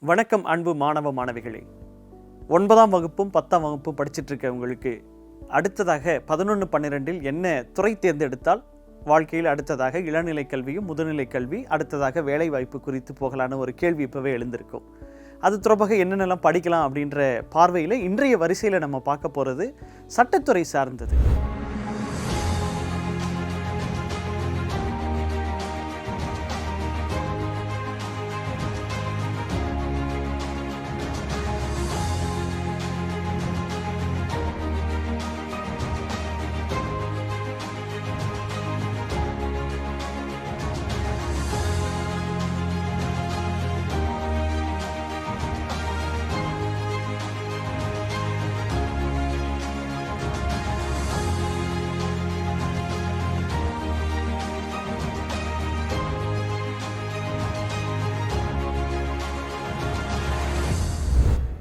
வணக்கம் அன்பு மாணவ மாணவிகளே. ஒன்பதாம் வகுப்பும் பத்தாம் வகுப்பும் படிச்சுட்டு இருக்க உங்களுக்கு அடுத்ததாக பதினொன்று பன்னிரெண்டில் என்ன துறை தேர்ந்தெடுத்தால் வாழ்க்கையில் அடுத்ததாக இளநிலை கல்வியும் முதுநிலை கல்வி அடுத்ததாக வேலை வாய்ப்பு குறித்து போகலான ஒரு கேள்வி இப்போவே எழுந்திருக்கும். அது தொடர்பாக என்னென்னலாம் படிக்கலாம் அப்படின்ற பார்வையில் இன்றைய வரிசையில் நம்ம பார்க்க போகிறது சட்டத்துறை சார்ந்தது.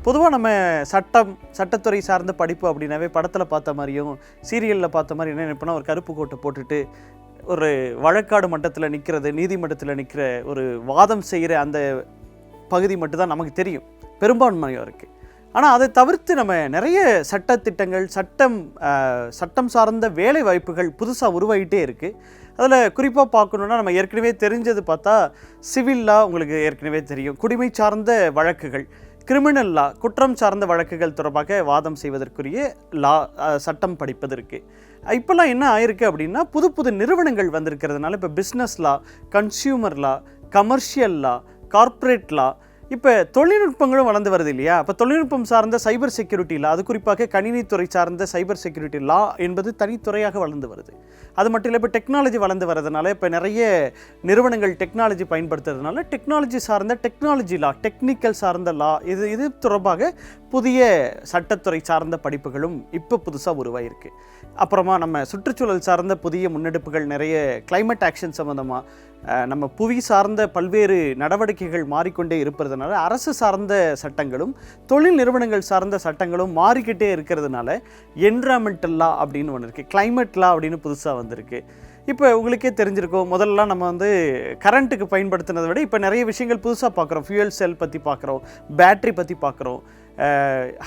பொதுவாக நம்ம சட்டம் சட்டத்துறை சார்ந்த படிப்பு அப்படின்னாவே படத்தில் பார்த்த மாதிரியும் சீரியலில் பார்த்த மாதிரி என்ன நினைப்போனா ஒரு கருப்பு கோட்டை போட்டுட்டு ஒரு வழக்காடு மட்டத்தில் நிற்கிறது நீதிமன்றத்தில் நிற்கிற ஒரு வாதம் செய்கிற அந்த பகுதி மட்டும்தான் நமக்கு தெரியும். பெரும்பான்மையாக இருக்குது ஆனால் அதை தவிர்த்து நம்ம நிறைய சட்ட திட்டங்கள் சட்டம் சட்டம் சார்ந்த வேலை வாய்ப்புகள் புதுசாக உருவாகிட்டே இருக்குது அதில் குறிப்பாக பார்க்கணுன்னா நம்ம ஏற்கனவே தெரிஞ்சது பார்த்தா சிவில்லா உங்களுக்கு ஏற்கனவே தெரியும். குடிமை சார்ந்த வழக்குகள். கிரிமினல் லா குற்றம் சார்ந்த வழக்குகள் தொடர்பாக வாதம் செய்வதற்குரிய லா சட்டம் படிப்பது இருக்குது இப்போல்லாம் என்ன ஆயிருக்கு அப்படின்னா புது புது நிறுவனங்கள் வந்திருக்கிறதுனால இப்போ business law consumer law commercial law corporate law இப்போ தொழில்நுட்பங்களும் வளர்ந்து வருது இல்லையா? இப்போ தொழில்நுட்பம் சார்ந்த சைபர் செக்யூரிட்டி லா அது குறிப்பாக கணினித்துறை சார்ந்த சைபர் செக்யூரிட்டி லா என்பது தனித்துறையாக வளர்ந்து வருது. அது மட்டும் இல்லை இப்போ டெக்னாலஜி வளர்ந்து வரதுனால இப்போ நிறைய நிறுவனங்கள் டெக்னாலஜி பயன்படுத்துறதுனால டெக்னாலஜி சார்ந்த டெக்னாலஜி லா டெக்னிக்கல் சார்ந்த லா இது இது தொடர்பாக புதிய சட்டத்துறை சார்ந்த படிப்புகளும் இப்போ புதுசாக உருவாயிருக்கு. அப்புறமா நம்ம சுற்றுச்சூழல் சார்ந்த புதிய முன்னெடுப்புகள் நிறைய கிளைமேட் ஆக்ஷன் சம்மந்தமாக நம்ம புவி சார்ந்த பல்வேறு நடவடிக்கைகள் மாறிக்கொண்டே இருப்பதுனால அரசு சார்ந்த சட்டங்களும் தொழில் நிறுவனங்கள் சார்ந்த சட்டங்களும் மாறிக்கிட்டே இருக்கிறதுனால என்விரான்மெண்டல் லா அப்படின்னு ஒன்று இருக்குது கிளைமேட் லா அப்படின்னு புதுசாக வந்திருக்கு. இப்போ உங்களுக்கே தெரிஞ்சிருக்கும் முதல்லலாம் நம்ம வந்து கரண்ட்டுக்கு பயன்படுத்தினதை விட இப்போ நிறைய விஷயங்கள் புதுசாக பார்க்குறோம். ஃபியூயல் செல் பற்றி பார்க்குறோம். பேட்ரி பற்றி பார்க்குறோம்.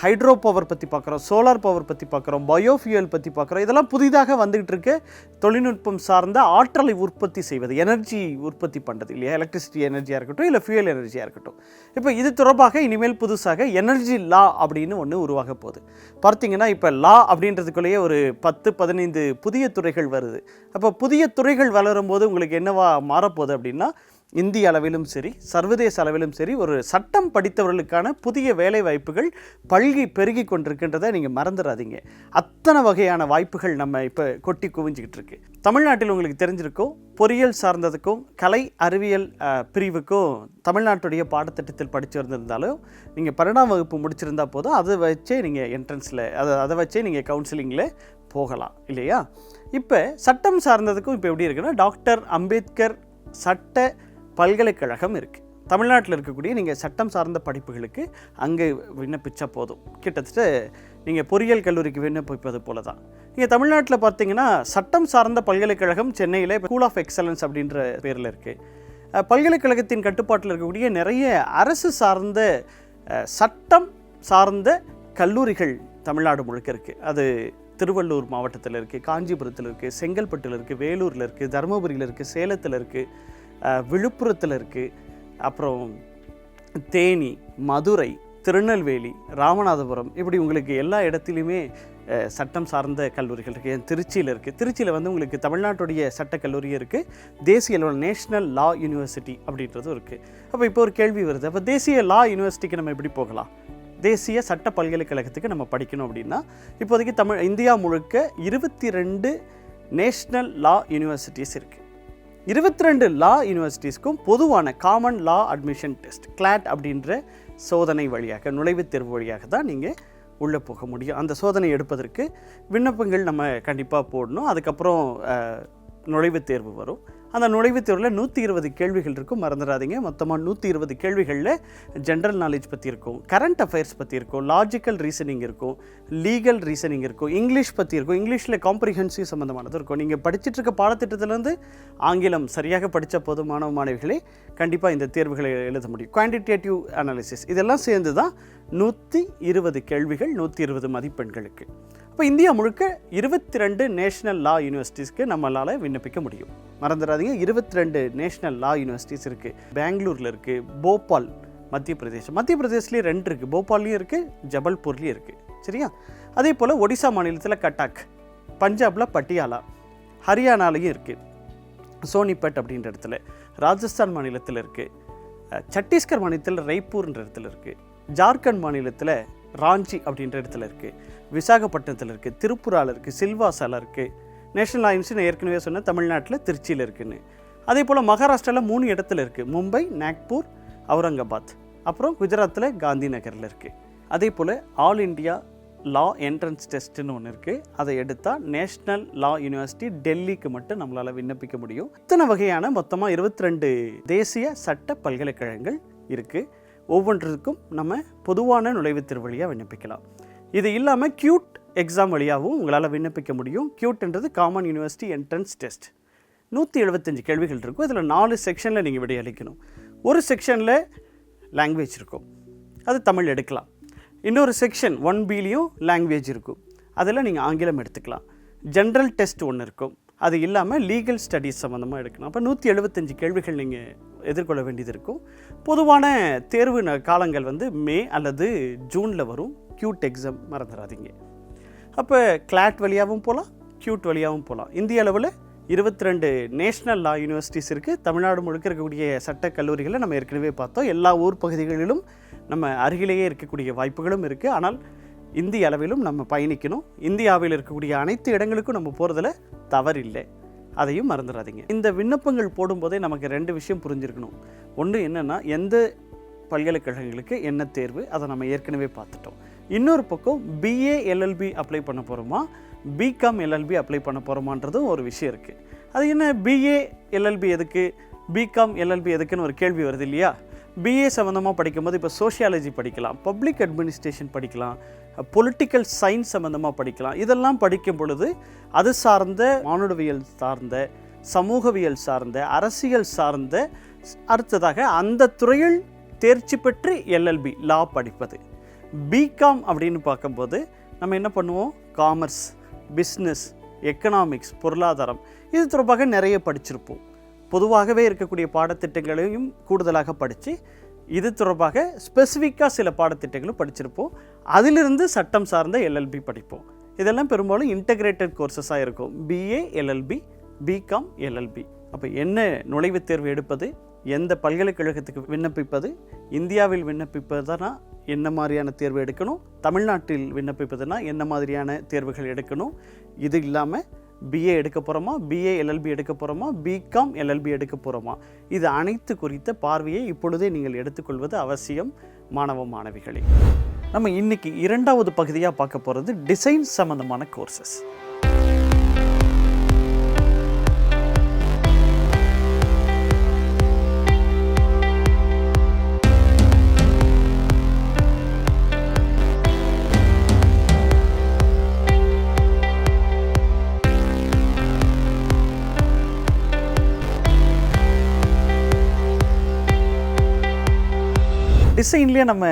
ஹைட்ரோ பவர் பற்றி பார்க்குறோம் சோலார் பவர் பற்றி பார்க்குறோம் பயோஃபியூயல் பற்றி பார்க்குறோம். இதெல்லாம் புதிதாக வந்துகிட்டு இருக்கு. தொழில்நுட்பம் சார்ந்த ஆற்றலை உற்பத்தி செய்வது எனர்ஜி உற்பத்தி பண்ணுறது இல்லையா? எலக்ட்ரிசிட்டி எனர்ஜியாக இருக்கட்டும் இல்லை ஃபியூயல் எனர்ஜியாக இருக்கட்டும். இப்போ இது தொடர்பாக இனிமேல் புதுசாக எனர்ஜி லா அப்படின்னு ஒன்று உருவாக போகுது. பார்த்தீங்கன்னா இப்போ லா அப்படின்றதுக்குள்ளேயே ஒரு பத்து பதினைந்து புதிய துறைகள் வருது. அப்போ புதிய துறைகள் வளரும்போது உங்களுக்கு என்னவா மாறப்போகுது அப்படின்னா இந்திய அளவிலும் சரி சர்வதேச அளவிலும் சரி ஒரு சட்டம் படித்தவர்களுக்கான புதிய வேலை வாய்ப்புகள் பல்கி பெருகி கொண்டிருக்கின்றதை நீங்கள் மறந்துடாதீங்க அத்தனை வகையான வாய்ப்புகள் நம்ம இப்போ கொட்டி குவிஞ்சிக்கிட்டு இருக்கு. தமிழ்நாட்டில் உங்களுக்கு தெரிஞ்சிருக்கும் பொறியியல் சார்ந்ததுக்கும் கலை அறிவியல் பிரிவுக்கும் தமிழ்நாட்டுடைய பாடத்திட்டத்தில் படித்து வந்திருந்தாலும் நீங்கள் பன்னெண்டாம் வகுப்பு முடிச்சிருந்தா போதும் அதை வச்சே நீங்கள் என்ட்ரன்ஸில் அதை அதை வச்சே நீங்கள் கவுன்சிலிங்கில் போகலாம் இல்லையா? இப்போ சட்டம் சார்ந்ததுக்கும் இப்போ எப்படி இருக்குன்னா டாக்டர் அம்பேத்கர் சட்ட பல்கலைக்கழகம் இருக்குது தமிழ்நாட்டில் இருக்கக்கூடிய நீங்கள் சட்டம் சார்ந்த படிப்புகளுக்கு அங்கே விண்ணப்பிச்சா போதும். கிட்டத்தட்ட நீங்கள் பொறியியல் கல்லூரிக்கு விண்ணப்பிப்பது போல தான் நீங்கள் தமிழ்நாட்டில் பார்த்தீங்கன்னா சட்டம் சார்ந்த பல்கலைக்கழகம் சென்னையில் ஸ்கூல் ஆஃப் எக்ஸலன்ஸ் அப்படின்ற பேரில் இருக்குது பல்கலைக்கழகத்தின் கட்டுப்பாட்டில் இருக்கக்கூடிய நிறைய அரசு சார்ந்த சட்டம் சார்ந்த கல்லூரிகள் தமிழ்நாடு முழுக்க இருக்குது அது திருவள்ளூர் மாவட்டத்தில் இருக்குது காஞ்சிபுரத்தில் இருக்குது செங்கல்பட்டில் இருக்குது வேலூரில் இருக்குது தருமபுரியில் இருக்குது சேலத்தில் இருக்குது விழுப்புரத்தில் இருக்குது அப்புறம் தேனி மதுரை திருநெல்வேலி ராமநாதபுரம் இப்படி உங்களுக்கு எல்லா இடத்துலையுமே சட்டம் சார்ந்த கல்லூரிகள் இருக்குது திருச்சியில் இருக்குது திருச்சியில் வந்து உங்களுக்கு தமிழ்நாட்டுடைய சட்டக் கல்லூரி இருக்குது தேசிய அளவில் நேஷ்னல் லா யூனிவர்சிட்டி அப்படின்றதும் இருக்குது அப்போ இப்போ ஒரு கேள்வி வருது. அப்போ தேசிய லா யூனிவர்சிட்டிக்கு நம்ம எப்படி போகலாம்? தேசிய சட்ட பல்கலைக்கழகத்துக்கு நம்ம படிக்கணும் அப்படின்னா இப்போதைக்கு தமிழ் இந்தியா முழுக்க இருபத்தி ரெண்டு நேஷ்னல் லா யூனிவர்சிட்டிஸ் இருக்குது இருபத்தி ரெண்டு லா யூனிவர்சிட்டிஸ்க்கும் பொதுவான common law admission test CLAT அப்படின்ற சோதனை வழியாக நுழைவுத் தேர்வு வழியாக தான் நீங்கள் உள்ளே போக முடியும். அந்த சோதனை எடுப்பதற்கு விண்ணப்பங்கள் நம்ம கண்டிப்பாக போடணும். அதுக்கப்புறம் நுழைவுத் தேர்வு வரும். அந்த நுழைவுத் தேர்வில் நூற்றி இருபது கேள்விகள் இருக்கும். மறந்துடாதீங்க. மொத்தமாக நூற்றி இருபது கேள்விகளில் ஜென்ரல் நாலேஜ் பற்றி இருக்கும். கரண்ட் அஃபேர்ஸ் பற்றி இருக்கும். லாஜிக்கல் ரீசனிங் இருக்கும். லீகல் ரீசனிங் இருக்கும். இங்கிலீஷ் பற்றி இருக்கும். இங்கிலீஷில் காம்ப்ரிஹென்சிவ் சம்மந்தமானது இருக்கும். நீங்கள் படிச்சிட்டு இருக்க பாடத்திட்டத்திலேருந்து ஆங்கிலம் சரியாக படித்த போது மாணவ மாணவிகளே கண்டிப்பாக இந்த தேர்வுகளை எழுத முடியும். குவான்டிடேட்டிவ் அனாலிசிஸ் இதெல்லாம் சேர்ந்து தான் நூற்றி இருபது கேள்விகள் நூற்றி இருபது மதிப்பெண்களுக்கு. இப்போ இந்தியா முழுக்க இருபத்தி ரெண்டு நேஷ்னல் லா யூனிவர்சிட்டிஸ்க்கு நம்மளால் விண்ணப்பிக்க முடியும். மறந்துடாதீங்க இருபத்தி ரெண்டு நேஷ்னல் லா யூனிவர்சிட்டிஸ் இருக்குது பெங்களூரில் இருக்குது போபால் மத்திய பிரதேசம் மத்திய பிரதேஷ்லேயும் ரெண்டு இருக்குது போபால்லையும் இருக்குது ஜபல்பூர்லேயும் இருக்குது சரியா? அதே போல் ஒடிசா மாநிலத்தில் கட்டாக் பஞ்சாபில் பட்டியாலா ஹரியானாலையும் இருக்குது சோனிபட் அப்படின்ற இடத்துல ராஜஸ்தான் மாநிலத்தில் இருக்குது சத்தீஸ்கர் மாநிலத்தில் ரெய்ப்பூர்ன்ற இடத்துல இருக்குது ஜார்க்கண்ட் மாநிலத்தில் ராஞ்சி அப்படின்ற இடத்துல இருக்குது விசாகப்பட்டினத்தில் இருக்குது திருப்புராவில் இருக்குது சில்வாசாவில் இருக்குது நேஷனல் லைன்ஸ் நான் ஏற்கனவே சொன்ன தமிழ்நாட்டில் திருச்சியில் இருக்குன்னு. அதே போல் மகாராஷ்டிராவில் மூணு இடத்துல இருக்குது மும்பை நாக்பூர் அவுரங்காபாத். அப்புறம் குஜராத்தில் காந்தி நகரில் இருக்குது அதே போல் ஆல் இண்டியா லா என்ட்ரன்ஸ் டெஸ்ட்டுன்னு ஒன்று இருக்குது அதை எடுத்தால் நேஷ்னல் லா யூனிவர்சிட்டி டெல்லிக்கு மட்டும் நம்மளால் விண்ணப்பிக்க முடியும். இத்தனை வகையான மொத்தமாக இருபத்தி ரெண்டு தேசிய சட்ட பல்கலைக்கழகங்கள் இருக்குது ஒவ்வொன்றுக்கும் நம்ம பொதுவான நுழைவுத் திருவழியாக விண்ணப்பிக்கலாம். இது இல்லாமல் கியூட் எக்ஸாம் வழியாகவும் உங்களால் விண்ணப்பிக்க முடியும். கியூட்ன்றது காமன் யூனிவர்சிட்டி என்ட்ரன்ஸ் டெஸ்ட் நூற்றி எழுபத்தஞ்சு கேள்விகள் இருக்கும். இதில் நாலு செக்ஷனில் நீங்கள் விடையளிக்கணும். ஒரு செக்ஷனில் லாங்குவேஜ் இருக்கும். அது தமிழ் எடுக்கலாம். இன்னொரு செக்ஷன் ஒன் பிலையும் லாங்குவேஜ் இருக்கும். அதில் நீங்கள் ஆங்கிலம் எடுத்துக்கலாம். ஜென்ரல் டெஸ்ட் ஒன்று இருக்கும். அது இல்லாமல் லீகல் ஸ்டடீஸ் சம்மந்தமாக எடுக்கணும் அப்போ நூற்றி எழுபத்தஞ்சு கேள்விகள் நீங்கள் எதிர்கொள்ள வேண்டியது இருக்கும். பொதுவான தேர்வு ந- காலங்கள் வந்து மே அல்லது ஜூனில் வரும். க்யூட் எக்ஸாம் மறந்துடாதீங்க அப்போ கிளாட் வழியாகவும் போகலாம் க்யூட் வழியாகவும் போகலாம் இந்திய அளவில் இருபத்தி ரெண்டு நேஷ்னல் லா யூனிவர்சிட்டிஸ் இருக்குது தமிழ்நாடு முழுக்க இருக்கக்கூடிய சட்டக் கல்லூரிகளை நம்ம ஏற்கனவே பார்த்தோம். எல்லா ஊர் பகுதிகளிலும் நம்ம அருகிலேயே இருக்கக்கூடிய வாய்ப்புகளும் இருக்குது ஆனால் இந்திய அளவிலும் நம்ம பயணிக்கணும். இந்தியாவில் இருக்கக்கூடிய அனைத்து இடங்களுக்கும் நம்ம போகிறதுல தவறில்லை. அதையும் மறந்துடாதீங்க இந்த விண்ணப்பங்கள் போடும்போதே நமக்கு ரெண்டு விஷயம் புரிஞ்சிருக்கணும். ஒன்று என்னென்னா எந்த பல்கலைக்கழகங்களுக்கு என்ன தேர்வு அதை நம்ம ஏற்கனவே பார்த்துட்டோம். இன்னொரு பக்கம் பிஏ எல்எல்பி அப்ளை பண்ண போகிறோமா பிகாம் எல்எல்பி அப்ளை பண்ண போகிறோமான்றதும் ஒரு விஷயம் இருக்குது அது என்ன? பிஏ எல்எல்பி எதுக்கு? பிகாம் எல்எல்பி எதுக்குன்னு ஒரு கேள்வி வருது இல்லையா? பிஏ சம்மந்தமாக படிக்கும்போது இப்போ சோஷியாலஜி படிக்கலாம் பப்ளிக் அட்மினிஸ்ட்ரேஷன் படிக்கலாம் பொலிட்டிக்கல் சயின்ஸ் சம்மந்தமாக படிக்கலாம். இதெல்லாம் படிக்கும் பொழுது அது சார்ந்த மானுடவியல் சார்ந்த சமூகவியல் சார்ந்த அரசியல் சார்ந்த அடுத்ததாக அந்த துறையில் தேர்ச்சி பெற்று எல்எல்பி லா படிப்பது. பிகாம் அப்படின்னு பார்க்கும்போது நம்ம என்ன பண்ணுவோம்? காமர்ஸ் பிஸ்னஸ் எக்கனாமிக்ஸ் பொருளாதாரம் இது தொடர்பாக நிறைய படிச்சிருப்போம். பொதுவாகவே இருக்கக்கூடிய பாடத்திட்டங்களையும் கூடுதலாக படித்து இது தொடர்பாக ஸ்பெசிஃபிக்காக சில பாடத்திட்டங்களும் படிச்சிருப்போம். அதிலிருந்து சட்டம் சார்ந்த எல்எல்பி படிப்போம். இதெல்லாம் பெரும்பாலும் இன்டகிரேட்டட் கோர்சஸாக இருக்கும். பிஏ எல்எல்பி பிகாம் எல்எல்பி அப்போ என்ன நுழைவுத் தேர்வு எடுப்பது? எந்த பல்கலைக்கழகத்துக்கு விண்ணப்பிப்பது இந்தியாவில் விண்ணப்பிப்பதுனா என்ன மாதிரியான தேர்வு எடுக்கணும் தமிழ்நாட்டில் விண்ணப்பிப்பதுனா என்ன மாதிரியான தேர்வுகள் எடுக்கணும் இது இல்லாமல் பிஏ எடுக்க போகிறோமா பிஏ எல்எல்பி எடுக்க போகிறோமா பிகாம் எல்எல்பி எடுக்க போகிறோமா இது அனைத்து குறித்த பார்வையை இப்பொழுதே நீங்கள் எடுத்துக்கொள்வது அவசியம் மாணவ மாணவிகளே. நம்ம இன்னைக்கு இரண்டாவது பகுதியாக பார்க்க போகிறது டிசைன் சம்மந்தமான கோர்சஸ் டிசைன்லேயே நம்ம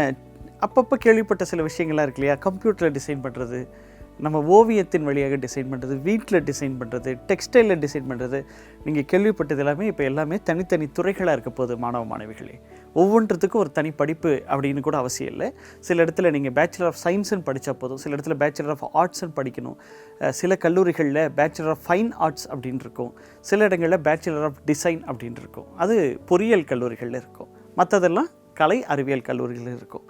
அப்பப்போ கேள்விப்பட்ட சில விஷயங்கள்லாம் இருக்கு இல்லையா? கம்ப்யூட்டரில் டிசைன் பண்ணுறது நம்ம ஓவியத்தின் வழியாக டிசைன் பண்ணுறது வீட்டில் டிசைன் பண்ணுறது டெக்ஸ்டைலில் டிசைன் பண்ணுறது நீங்கள் கேள்விப்பட்டது எல்லாமே இப்போ எல்லாமே தனித்தனி துறைகளாக இருக்க போகுது மாணவ மாணவிகளே. ஒவ்வொன்றத்துக்கும் ஒரு தனி படிப்பு அப்படின்னு கூட அவசியம் இல்லை. சில இடத்துல நீங்கள் பேச்சுலர் ஆஃப் சயின்ஸ்னு படித்தா போதும். சில இடத்துல பேச்சுலர் ஆஃப் ஆர்ட்ஸ்னு படிக்கணும். சில கல்லூரிகளில் பேச்சுலர் ஆஃப் ஃபைன் ஆர்ட்ஸ் அப்படின்னு இருக்கும். சில இடங்களில் பேச்சுலர் ஆஃப் டிசைன் அப்படின்னு இருக்கும். அது பொறியியல் கல்லூரிகளில் இருக்கும். மற்றதெல்லாம் கலை அறிவியல் கல்லூரிகள் இருக்கும்.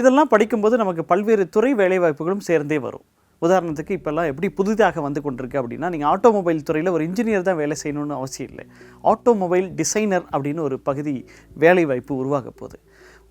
இதெல்லாம் படிக்கும்போது நமக்கு பல்வேறு துறை வேலைவாய்ப்புகளும் சேர்ந்தே வரும். உதாரணத்துக்கு இப்போல்லாம் எப்படி புதிதாக வந்து கொண்டிருக்கு அப்படின்னா நீங்கள் ஆட்டோமொபைல் துறையில் ஒரு இன்ஜினியர் தான் வேலை செய்யணும்னு அவசியம் இல்லை. ஆட்டோமொபைல் டிசைனர் அப்படின்னு ஒரு பகுதி வேலைவாய்ப்பு உருவாக போகுது.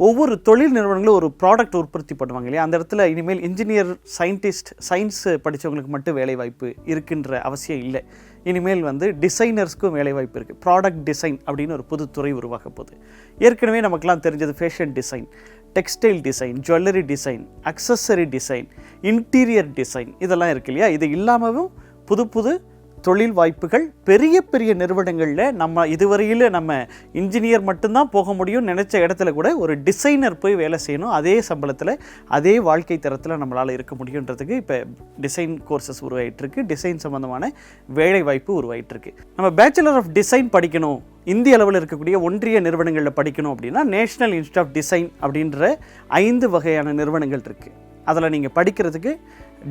ஒவ்வொரு தொழில் நிறுவனங்களும் ஒரு ப்ராடக்ட் உற்பத்தி பண்ணுவாங்க இல்லையா? அந்த இடத்துல இனிமேல் இன்ஜினியர் சயின்டிஸ்ட் சயின்ஸ் படித்தவங்களுக்கு மட்டும் வேலைவாய்ப்பு இருக்கின்ற அவசியம் இல்லை. இனிமேல் வந்து டிசைனர்ஸ்க்கும் வேலைவாய்ப்பு இருக்குது ப்ராடக்ட் டிசைன் அப்படின்னு ஒரு புது துறை உருவாக போகுது. ஏற்கனவே நமக்கெல்லாம் தெரிஞ்சது fashion design textile design jewellery design accessory design interior design இதெல்லாம் இருக்கு இல்லையா? இது இல்லாமலும் புது புது தொழில் வாய்ப்புகள் பெரிய பெரிய நிறுவனங்களில் நம்ம இதுவரையில் நம்ம இன்ஜினியர் மட்டும்தான் போக முடியும் நினச்ச இடத்துல கூட ஒரு டிசைனர் போய் வேலை செய்யணும். அதே சம்பளத்தில் அதே வாழ்க்கை தரத்தில் நம்மளால் இருக்க முடியுன்றதுக்கு இப்போ டிசைன் கோர்சஸ் உருவாயிட்டிருக்கு. டிசைன் சம்மந்தமான வேலை வாய்ப்பு உருவாயிட்டிருக்கு. நம்ம பேச்சுலர் ஆஃப் டிசைன் படிக்கணும். இந்திய அளவில் இருக்கக்கூடிய ஒன்றிய நிறுவனங்களில் படிக்கணும் அப்படின்னா நேஷனல் இன்ஸ்டியூட் ஆஃப் டிசைன் அப்படின்ற ஐந்து வகையான நிறுவனங்கள் இருக்குது அதில் நீங்கள் படிக்கிறதுக்கு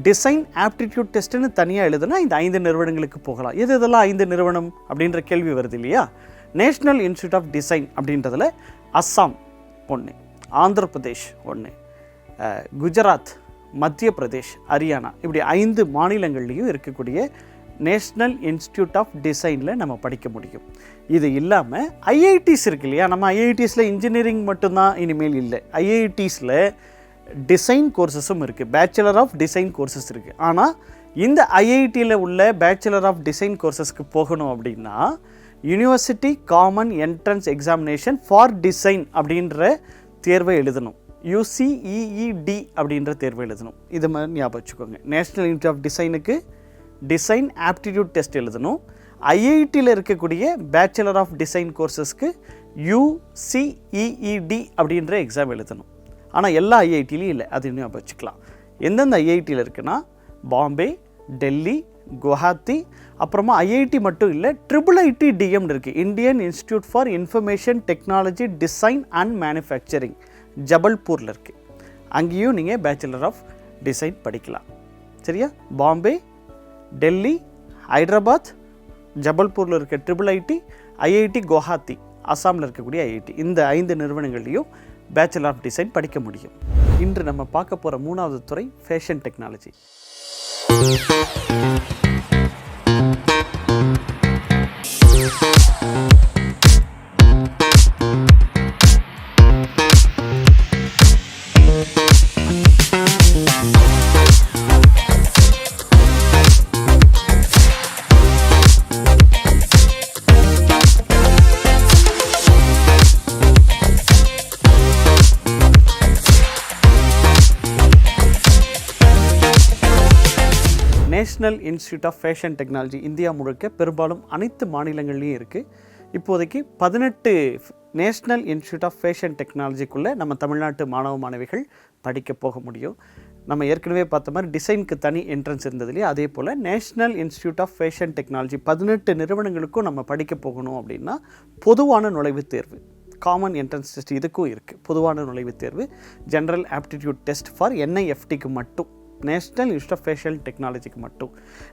டிசைன் ஆப்டிடியூட் டெஸ்ட்டுன்னு தனியாக எழுதுனா இந்த ஐந்து நிறுவனங்களுக்கு போகலாம். எது இதெல்லாம் ஐந்து நிறுவனம் அப்படின்ற கேள்வி வருது இல்லையா? நேஷ்னல் இன்ஸ்டியூட் ஆஃப் டிசைன் அப்படின்றதுல அஸ்ஸாம் ஒன்று ஆந்திர பிரதேஷ் ஒன்று குஜராத் மத்திய பிரதேஷ் ஹரியானா இப்படி ஐந்து மாநிலங்கள்லேயும் இருக்கக்கூடிய நேஷ்னல் இன்ஸ்டியூட் ஆஃப் டிசைனில் நம்ம படிக்க முடியும். இது இல்லாமல் ஐஐடிஸ் இருக்கு இல்லையா? நம்ம ஐஐடிஸில் இன்ஜினியரிங் மட்டும்தான் இனிமேல் இல்லை. ஐஐடிஸில் டிசைன் கோர்சஸும் இருக்குது பேச்சுலர் ஆஃப் டிசைன் கோர்சஸ் இருக்குது ஆனால் இந்த ஐஐடியில் உள்ள பேச்சுலர் ஆஃப் டிசைன் கோர்சஸ்க்கு போகணும் அப்படின்னா university common entrance examination for design அப்படின்ற தேர்வை எழுதணும். யூசிஇஇடி அப்படின்ற தேர்வை எழுதணும். இது மாதிரி ஞாபகம் வச்சுக்கோங்க. நேஷ்னல் இன்ஸ்டியூட் ஆஃப் டிசைனுக்கு டிசைன் ஆப்டிடியூட் டெஸ்ட் எழுதணும். ஐஐடியில் இருக்கக்கூடிய பேச்சுலர் ஆஃப் டிசைன் கோர்சஸ்க்கு யூசிஇஇடி அப்படின்ற எக்ஸாம் எழுதணும். ஆனால் எல்லா ஐஐடிலையும் இல்லை. அது இன்னும் வச்சுக்கலாம். எந்தெந்த ஐஐடியில் இருக்குன்னா பாம்பே டெல்லி குவஹாத்தி அப்புறமா ஐஐடி மட்டும் இல்லை ட்ரிபிள் ஐடி டிஎம்னு இருக்குது Indian institute for information technology design and manufacturing ஜபல்பூரில் இருக்குது அங்கேயும் நீங்கள் பேச்சுலர் ஆஃப் டிசைன் படிக்கலாம். சரியா? பாம்பே டெல்லி ஹைதராபாத் ஜபல்பூரில் இருக்க ட்ரிபிள் ஐடி ஐஐடி குவஹாத்தி அஸ்ஸாமில் இருக்கக்கூடிய ஐஐடி. இந்த ஐந்து நிறுவனங்கள்லேயும் பேச்சுலர் ஆஃப் டிசைன் படிக்க முடியும். இன்று நம்ம பார்க்க போகிற மூணாவது துறை fashion technology national institute of fashion technology India முழுக்க பெரும்பாலும் அனைத்து மாநிலங்கள்லேயும் இருக்குது இப்போதைக்கு பதினெட்டு நேஷ்னல் இன்ஸ்டியூட் ஆஃப் ஃபேஷன் டெக்னாலஜிக்குள்ளே நம்ம தமிழ்நாட்டு மாணவ மாணவிகள் படிக்க போக முடியும். நம்ம ஏற்கனவே பார்த்த மாதிரி டிசைனுக்கு தனி என்ட்ரன்ஸ் இருந்தது இல்லையா? அதே போல் national institute of fashion technology பதினெட்டு நிறுவனங்களுக்கும் நம்ம படிக்க போகணும் அப்படின்னா பொதுவான நுழைவுத் தேர்வு காமன் என்ட்ரன்ஸ் டெஸ்ட் இதுக்கும் இருக்குது பொதுவான நுழைவுத் தேர்வு ஜென்ரல் ஆப்டிடியூட் டெஸ்ட் ஃபார் என்ஐஎஃப்டிக்கு மட்டும். நேஷ்னல் இன்ஸ்டியூட் ஆஃப் ஃபேஷன் டெக்னாலஜிக்கு மட்டும்.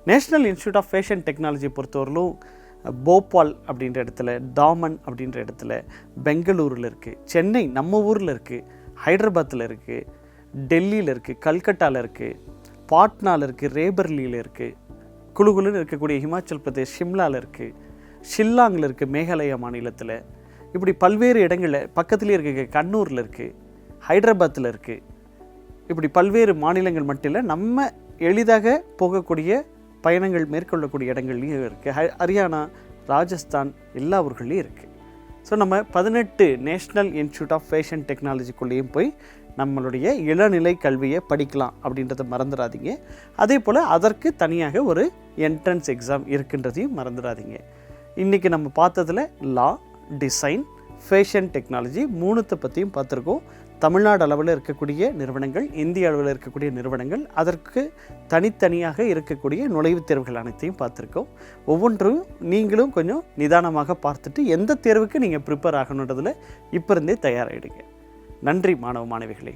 National institute of fashion technology பொறுத்தவரையிலும் போபால் அப்படின்ற இடத்துல டாமன் அப்படின்ற இடத்துல பெங்களூரில் இருக்குது சென்னை நம்ம ஊரில் இருக்குது ஹைதராபாத்தில் இருக்குது டெல்லியில் இருக்குது கல்கட்டாவில் இருக்குது பாட்னாவில் இருக்குது ரேபர்லியில் இருக்குது குழுகுலுன்னு இருக்கக்கூடிய ஹிமாச்சல் பிரதேஷ் ஷிம்லாவில் இருக்குது ஷில்லாங்கில் இருக்குது மேகாலயா மாநிலத்தில். இப்படி பல்வேறு இடங்களில் பக்கத்துலேயே இருக்க கண்ணூரில் இருக்குது ஹைதராபாத்தில் இருக்குது இப்படி பல்வேறு மாநிலங்கள் மட்டும் இல்லை நம்ம எளிதாக போகக்கூடிய பயணங்கள் மேற்கொள்ளக்கூடிய இடங்கள்லையும் இருக்குது ஹரியானா ராஜஸ்தான் எல்லா ஊர்கள்லையும் இருக்குது ஸோ நம்ம பதினெட்டு நேஷ்னல் இன்ஸ்டியூட் ஆஃப் ஃபேஷன் டெக்னாலஜிக்குள்ளேயும் போய் நம்மளுடைய இளநிலை கல்வியை படிக்கலாம் அப்படின்றத மறந்துடாதீங்க. அதே போல் அதற்கு தனியாக ஒரு என்ட்ரன்ஸ் எக்ஸாம் இருக்குன்றதையும் மறந்துடாதீங்க. இன்றைக்கி நம்ம பார்த்ததில் லா டிசைன் ஃபேஷன் டெக்னாலஜி மூணுத்தை பற்றியும் பார்த்துருக்கோம். தமிழ்நாடு அளவில் இருக்கக்கூடிய நிறுவனங்கள் இந்திய அளவில் இருக்கக்கூடிய நிறுவனங்கள் அதற்கு தனித்தனியாக இருக்கக்கூடிய நுழைவுத் தேர்வுகள் அனைத்தையும் பார்த்துருக்கோம். ஒவ்வொன்றும் நீங்களும் கொஞ்சம் நிதானமாக பார்த்துட்டு எந்த தேர்வுக்கு நீங்கள் ப்ரிப்பேர் ஆகணுன்றதில் இப்போ இருந்தே தயாராகிடுங்க நன்றி மாணவ மாணவிகளே.